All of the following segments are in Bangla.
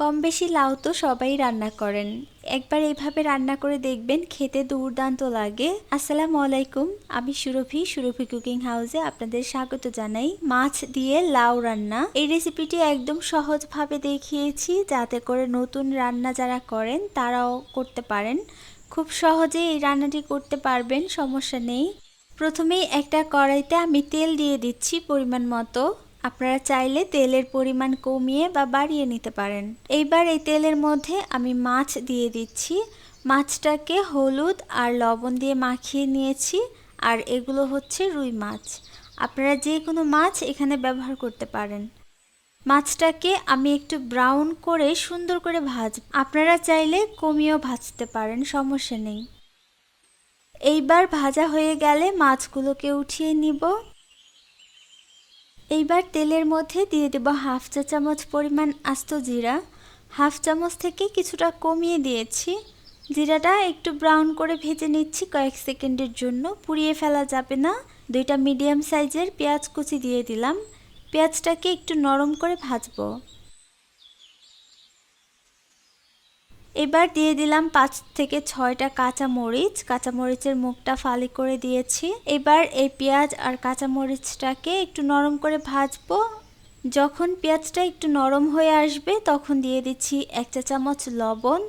কম বেশি লাউ তো সবাই রান্না করেন। একবার এইভাবে রান্না করে দেখবেন খেতে দুর্দান্ত লাগে। আসসালামু আলাইকুম, আমি সুরভি সুরভি কুকিং হাউসে আপনাদের স্বাগত জানাই। মাছ দিয়ে লাউ রান্না। এই রেসিপিটি একদম সহজভাবে দেখিয়েছি, যাতে করে নতুন রান্না যারা করেন, তারাও করতে পারেন। খুব সহজে এই রান্নাটি করতে পারবেন, সমস্যা নেই। প্রথমেই একটা কড়াইতে আমি তেল দিয়ে দিচ্ছি পরিমাণ মতো। আপনারা চাইলে তেলের পরিমাণ কমিয়ে বা বাড়িয়ে নিতে পারেন। এইবার এই তেলের মধ্যে আমি মাছ দিয়ে দিচ্ছি। মাছটাকে হলুদ আর লবণ দিয়ে মাখিয়ে নিয়েছি আর এগুলো হচ্ছে রুই মাছ। আপনারা যে কোনো মাছ এখানে ব্যবহার করতে পারেন। মাছটাকে আমি একটু ব্রাউন করে সুন্দর করে ভাজ আপনারা চাইলে কমিয়েও ভাজতে পারেন, সমস্যা নেই। এইবার ভাজা হয়ে গেলে মাছগুলোকে উঠিয়ে নিব। এইবার তেলের মধ্যে দিয়ে দেব হাফ চা চামচ পরিমাণ আস্ত জিরা। হাফ চামচ থেকে কিছুটা কমিয়ে দিয়েছি। জিরাটা একটু ব্রাউন করে ভেজে নিচ্ছি কয়েক সেকেন্ডের জন্য। পুড়িয়ে ফেলা যাবে না। দুইটা মিডিয়াম সাইজের পেঁয়াজ কুচি দিয়ে দিলাম। পেঁয়াজটাকে একটু নরম করে ভাজবো। এবার দিয়ে দিলাম পাঁচ থেকে ছয়টা কাঁচা মরিচ কাঁচা মরিচের মুখটা ফালি করে দিয়েছি। এবার এই পেঁয়াজ আর কাঁচা মরিচটাকে একটু নরম করে ভাজবো। যখন পেঁয়াজটা একটু নরম হয়ে আসবে, তখন দিয়ে দিচ্ছি এক চা চামচ লবণ,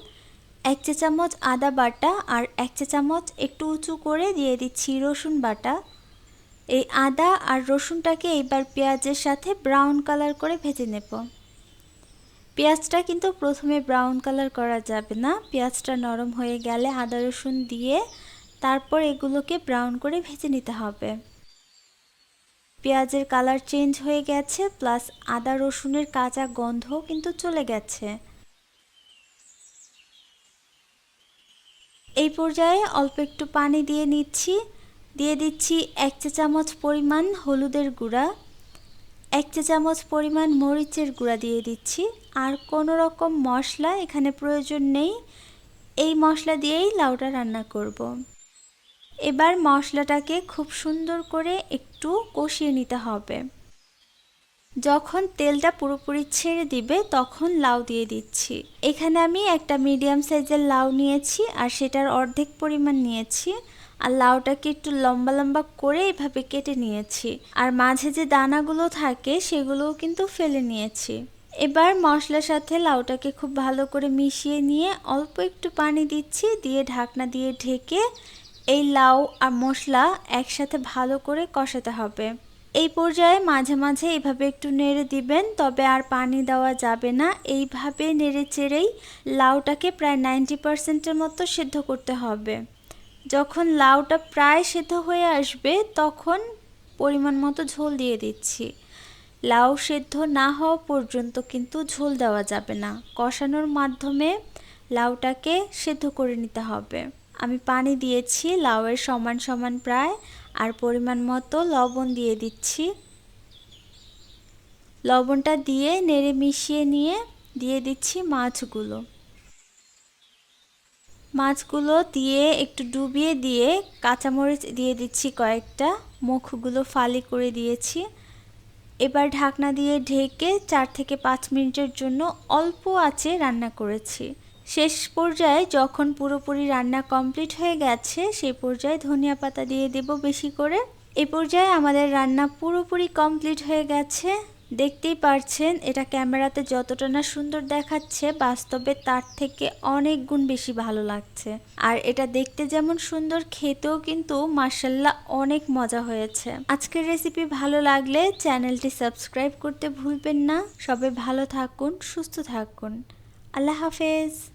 এক চা চামচ আদা বাটা আর এক চা চামচ একটু উঁচু করে দিয়ে দিচ্ছি রসুন বাটা। এই আদা আর রসুনটাকে এবার পেঁয়াজের সাথে ব্রাউন কালার করে ভেজে নেব। পেঁয়াজটা কিন্তু প্রথমে ব্রাউন কালার করা যাবে না। পেঁয়াজটা নরম হয়ে গেলে আদা রসুন দিয়ে তারপর এগুলোকে ব্রাউন করে ভেজে নিতে হবে। পেঁয়াজের কালার চেঞ্জ হয়ে গেছে প্লাস আদা রসুনের কাঁচা গন্ধ কিন্তু চলে গেছে। এই পর্যায়ে অল্প একটু পানি দিয়ে নিচ্ছি। দিয়ে দিচ্ছি এক চা চামচ পরিমাণ হলুদের গুঁড়া। এক চা চামচ পরিমাণ মরিচের গুঁড়া দিয়ে দিচ্ছি। আর কোনো রকম মশলা এখানে প্রয়োজন নেই। এই মশলা দিয়েই লাউটা রান্না করব। এবার মশলাটাকে খুব সুন্দর করে একটু কষিয়ে নিতে হবে। যখন তেলটা পুরোপুরি ছেড়ে দিবে, তখন লাউ দিয়ে দিচ্ছি। এখানে আমি একটা মিডিয়াম সাইজের লাউ নিয়েছি আর সেটার অর্ধেক পরিমাণ নিয়েছি। আর লাউটাকে একটু লম্বা লম্বা করে এভাবে কেটে নিয়েছি। আর মাঝে যে দানাগুলো থাকে, সেগুলোও কিন্তু ফেলে নিয়েছি। এবার মশলার সাথে লাউটাকে খুব ভালো করে মিশিয়ে নিয়ে অল্প একটু পানি দিচ্ছি, দিয়ে ঢাকনা দিয়ে ঢেকে এই লাউ আর মশলা একসাথে ভালো করে কষাতে হবে। এই পর্যায়ে মাঝে মাঝে এভাবে একটু নেড়ে দিবেন, তবে আর পানি দেওয়া যাবে না। এইভাবে নেড়ে চেড়েই লাউটাকে প্রায় নাইনটি পার্সেন্টের মতো সিদ্ধ করতে হবে। যখন লাউটা প্রায় সেদ্ধ হয়ে আসবে, তখন পরিমাণ মতো ঝোল দিয়ে দিচ্ছি। লাউ সেদ্ধ না হওয়া পর্যন্ত কিন্তু ঝোল দেওয়া যাবে না। কষানোর মাধ্যমে লাউটাকে সেদ্ধ করে নিতে হবে। আমি পানি দিয়েছি, লাউয়ের সমান সমান প্রায়, আর পরিমাণ মতো লবণ দিয়ে দিচ্ছি। লবণটা দিয়ে নেড়ে মিশিয়ে নিয়ে দিয়ে দিচ্ছি মাছগুলো। মাছগুলো দিয়ে একটু ডুবিয়ে দিয়ে কাঁচামরিচ দিয়ে দিচ্ছি কয়েকটা, মুখগুলো ফালি করে দিয়েছি। এবার ঢাকনা দিয়ে ঢেকে চার থেকে পাঁচ মিনিটের জন্য অল্প আছে রান্না করেছি। শেষ পর্যায়ে যখন পুরোপুরি রান্না কমপ্লিট হয়ে গেছে সেই পর্যায়ে ধনিয়া পাতা দিয়ে দেব বেশি করে। এ পর্যায়ে আমাদের রান্না পুরোপুরি কমপ্লিট হয়ে গেছে। দেখতেই পারছেন, এটা ক্যামেরাতে যতটা না সুন্দর দেখাচ্ছে, বাস্তবে তার থেকে অনেক গুণ বেশি ভালো লাগছে। আর এটা দেখতে যেমন সুন্দর, খেতেও কিন্তু মার্শাল্লাহ অনেক মজা হয়েছে। আজকের রেসিপি ভালো লাগলে চ্যানেলটি সাবস্ক্রাইব করতে ভুলবেন না। সবাই ভালো থাকুন, সুস্থ থাকুন। আল্লাহ হাফেজ।